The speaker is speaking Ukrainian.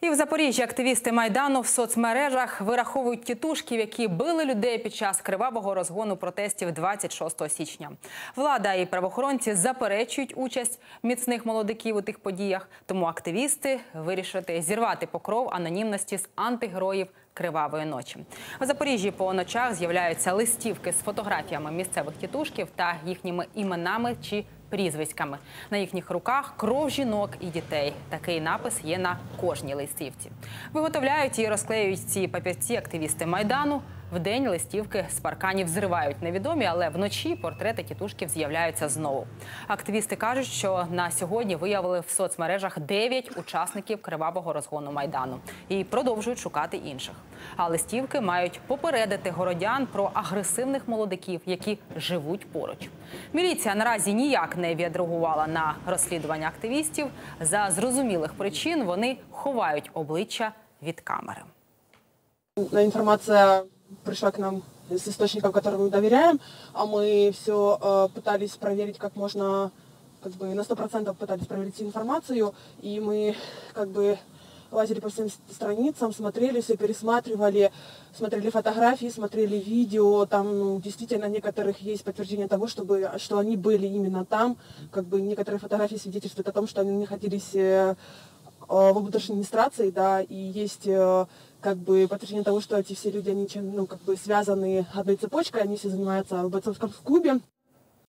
І в Запоріжжі активісти майдану в соцмережах вираховують тітушків, які били людей під час кривавого розгону протестів 26 січня. Влада і правоохоронці заперечують участь міцних молодиків у тих подіях. Тому активісти вирішили зірвати покров анонімності з антигероїв кривавої ночі. В Запоріжжі по ночах з'являються листівки з фотографіями місцевих тітушків та їхніми іменами чи прізвиськами. На їхніх руках кров жінок і дітей. Такий напис є на кожній листівці. Виготовляють і розклеюють ці папірці активісти майдану. Вдень листівки з парканів зривають невідомі, але вночі портрети тітушків з'являються знову. Активісти кажуть, що на сьогодні виявили в соцмережах 9 учасників кривавого розгону майдану і продовжують шукати інших. А листівки мають попередити городян про агресивних молодиків, які живуть поруч. Міліція наразі ніяк не відреагувала на розслідування активістів. За зрозумілих причин вони ховають обличчя від камери. Информация пришла к нам с источников, которым мы доверяем, а мы все пытались проверить как можно, как бы на сто процентов пытались проверить информацию, и мы как бы лазили по всем страницам, смотрели все, пересматривали, смотрели фотографии, смотрели видео, там ну, действительно некоторых есть подтверждение того, чтобы, что они были именно там, как бы некоторые фотографии свидетельствуют о том, что они находились э, в областной администрации, да, и есть э, как бы подтверждение того, что эти все люди, они чем, ну, как бы связаны одной цепочкой, они все занимаются в бойцовском клубе.